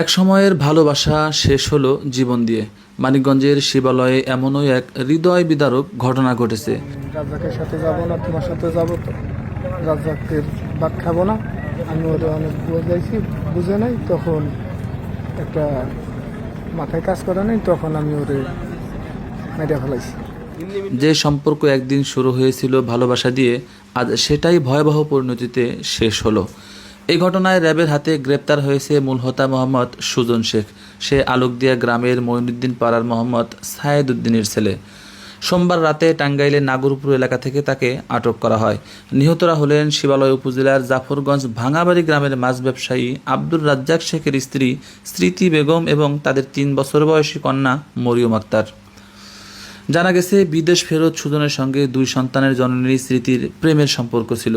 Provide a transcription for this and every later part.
এক সময়ের ভালোবাসা শেষ হলো জীবন দিয়ে। মানিকগঞ্জের শিবালয়ে এমনই এক হৃদয় বিদারক ঘটনা ঘটেছে। রাজ্জাকের সাথে যাব না তোমার সাথে যাব তো। রাজ্জাকের ভাত খাব না। আমি ওরা অনেক বোঝাইছি বুঝে নাই তখন একটা মাথায় কাজ করে নাই তখন আমি ওরে মেরে ফেলাইছি। যে সম্পর্ক একদিন শুরু হয়েছিল ভালোবাসা দিয়ে আজ সেটাই ভয়াবহ পরিণতিতে শেষ হলো। এই ঘটনায় র্যাবের হাতে গ্রেপ্তার হয়েছে মূলহতা মোহাম্মদ সুজন শেখ। সে আলোকদিয়া গ্রামের মঈনুদ্দিন পাড়ার মোহাম্মদ সায়েদ উদ্দিনের ছেলে। সোমবার রাতে টাঙ্গাইলের নাগরপুর এলাকা থেকে তাকে আটক করা হয়। নিহতরা হলেন শিবালয় উপজেলার জাফরগঞ্জ ভাঙাবাড়ি গ্রামের মাছ ব্যবসায়ী আব্দুর রাজ্জাক শেখের স্ত্রী স্মৃতি বেগম এবং তাদের তিন বছর বয়সী কন্যা মরিয়ম আক্তার। জানা গেছে, বিদেশ ফেরত সুজনের সঙ্গে দুই সন্তানের জননী স্মৃতির প্রেমের সম্পর্ক ছিল।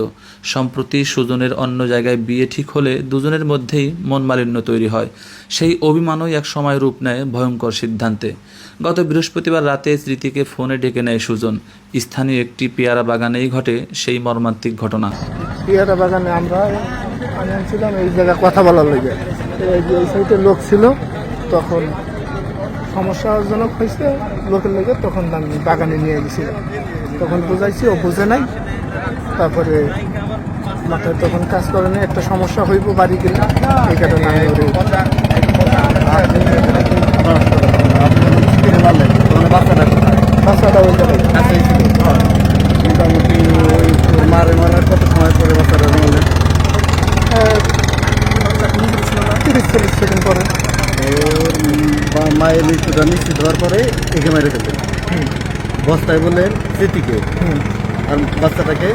সম্প্রতি সুজনের অন্য জায়গায় বিয়ে ঠিক হলে দুজনের মধ্যেই মনমালিন্য তৈরি হয়। সেই অভিমানই এক সময় রূপ নেয় ভয়ঙ্কর সিদ্ধান্তে। গত বৃহস্পতিবার রাতে স্মৃতিকে ফোনে ডেকে নেয় সুজন। স্থানীয় একটি পেয়ারা বাগানেই ঘটে সেই মর্মান্তিক ঘটনা। পেয়ারা বাগানে আমরা এই জায়গায় কথা বলার লোক ছিল, তখন সমস্যাজনক হয়েছে, লোকের লেগে তখন আমি বাগানে নিয়ে গেছিলাম। তখন বুঝাইছি, ও বুঝে নাই। তারপরে মাথায় তখন কাজ করে নাই, একটা সমস্যা হইব বাড়ি গেলে। এই কারণে আমি ওরে বাচ্চাটা ওই মোটামুটি ওই মারে মারার কত সময় পরে। বাচ্চাটা তিরিশ, চল্লিশ সেকেন্ড পরে। মায়ের মৃত্যুটা নিশ্চিত হওয়ার পরে একে মেরে ফেললেন বস্তায় বললেন স্মৃতিকে আর বাচ্চাটাকে।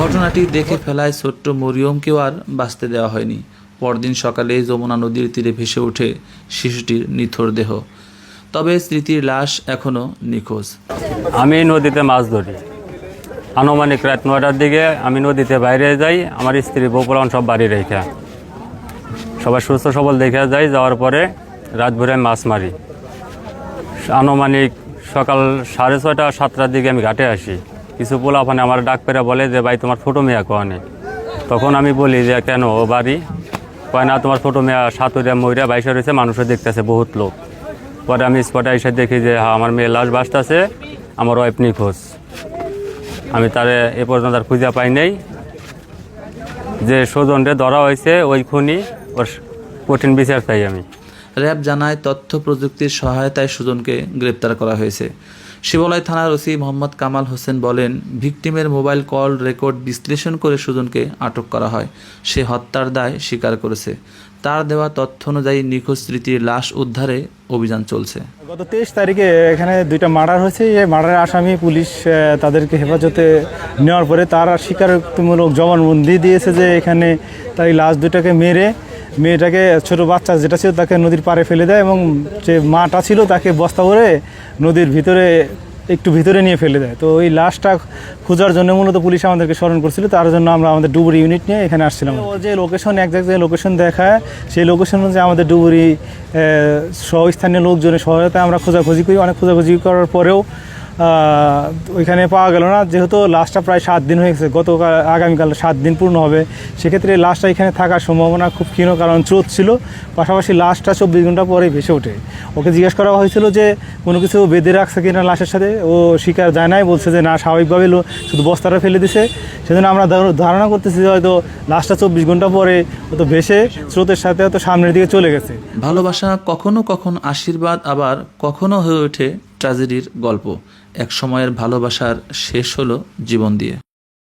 ঘটনাটি দেখে ফেলায় ছোট্ট মরিয়মকেও আর বাঁচতে দেওয়া হয়নি। পরদিন সকালে যমুনা নদীর তীরে ভেসে ওঠে শিশুটির নিথর দেহ। তবে স্মৃতির লাশ এখনও নিখোঁজ। আমি নদীতে মাছ ধরি। আনুমানিক রাত নয়টার দিকে আমি নদীতে বাইরে যাই আমার স্ত্রী বপুলান সব বাড়ি রেখে। সবাই সুস্থ সবল দেখে যাই যাওয়ার পরে রাত ভরে মাছ মারি। আনুমানিক সকাল সাড়ে ছয়টা, সাতটার দিকে আমি ঘাটে আসি। কিছু পোলাফানে আমার ডাক পেরে বলে যে, ভাই, তোমার ছোটো মেয়া কনে তখন আমি বলি যে, কেন ও বাড়ি? কয়, না, তোমার ছোটো মেয়া সাতুরিয়া ময়রা বাইশে রয়েছে, মানুষও দেখতেছে, বহুত লোক। পরে আমি স্পটে এসে দেখি যে হ্যাঁ আমার মেয়ে লাশ বাসতেছে আমার ওয়াইফ নিখোঁজ। আমি তারে এ পর্যন্ত আর খুঁজে পাই নাই। যে স্বজনরে ধরা হয়েছে, ওই খুনি, ওর কঠিন বিচার চাই আমি। র্যাব জানায় তথ্য প্রযুক্তির সহায়তায় সুজনকে গ্রেপ্তার করা হয়েছে। শিবালয় থানার ওসি মোহাম্মদ কামাল হোসেন বলেন, ভিকটিমের মোবাইল কল রেকর্ড বিশ্লেষণ করে সুজনকে আটক করা হয়। সে হত্যার দায় স্বীকার করেছে। তার দেওয়া তথ্য অনুযায়ী নিখোঁজ স্মৃতির লাশ উদ্ধারে অভিযান চলছে। গত তেইশ তারিখে এখানে দুইটা মার্ডার হয়েছে। এই মার্ডারের আসামি পুলিশ তাদেরকে হেফাজতে নেওয়ার পরে তারা স্বীকারোক্তিমূলক জবানবন্দি দিয়েছে যে এখানে তাই লাশ দুটাকে মেরে মেয়েটাকে ছোট বাচ্চা যেটা ছিল তাকে নদীর পাড়ে ফেলে দেয় এবং যে মাটা ছিল তাকে বস্তা করে নদীর ভিতরে একটু ভিতরে নিয়ে ফেলে দেয়। তো ওই লাশটা খোঁজার জন্য মূলত পুলিশ আমাদেরকে স্মরণ করছিল তার জন্য আমরা আমাদের ডুবুরি ইউনিট নিয়ে এখানে আসছিলাম। ও যে লোকেশন এক জায়গায় লোকেশন দেখায় সেই লোকেশন অনুযায়ী আমাদের ডুবুরি আহ, সহ স্থানীয় লোকজনের সহায়তায় আমরা খোঁজাখুঁজি করি। অনেক খোঁজাখুঁজি করার পরেও ওইখানে পাওয়া গেল না। যেহেতু লাশটা প্রায় সাত দিন হয়ে গেছে, গতকাল, আগামীকাল সাত দিন পূর্ণ হবে। সেক্ষেত্রে লাশটা এখানে থাকার সম্ভাবনা খুব ক্ষীণ, কারণ স্রোত ছিল। পাশাপাশি লাশটা চব্বিশ ঘণ্টা পরে ভেসে ওঠে। ওকে জিজ্ঞেস করা হয়েছিল যে, কোনো কিছু বেঁধে রাখছে কিনা লাশের সাথে? ও শিকার যায় নাই, বলছে যে না, স্বাভাবিকভাবে শুধু বস্তাটা ফেলে দিছে। সেজন্য আমরা ধারণা করতেছি যে হয়তো লাশটা চব্বিশ ঘণ্টা পরে হয়তো ভেসে স্রোতের সাথে হয়তো সামনের দিকে চলে গেছে। ভালোবাসা কখনো কখনো আশীর্বাদ আবার কখনো হয়ে ওঠে? ট্র্যাজেডির গল্প। এক সময়ের ভালোবাসার শেষ হলো জীবন দিয়ে।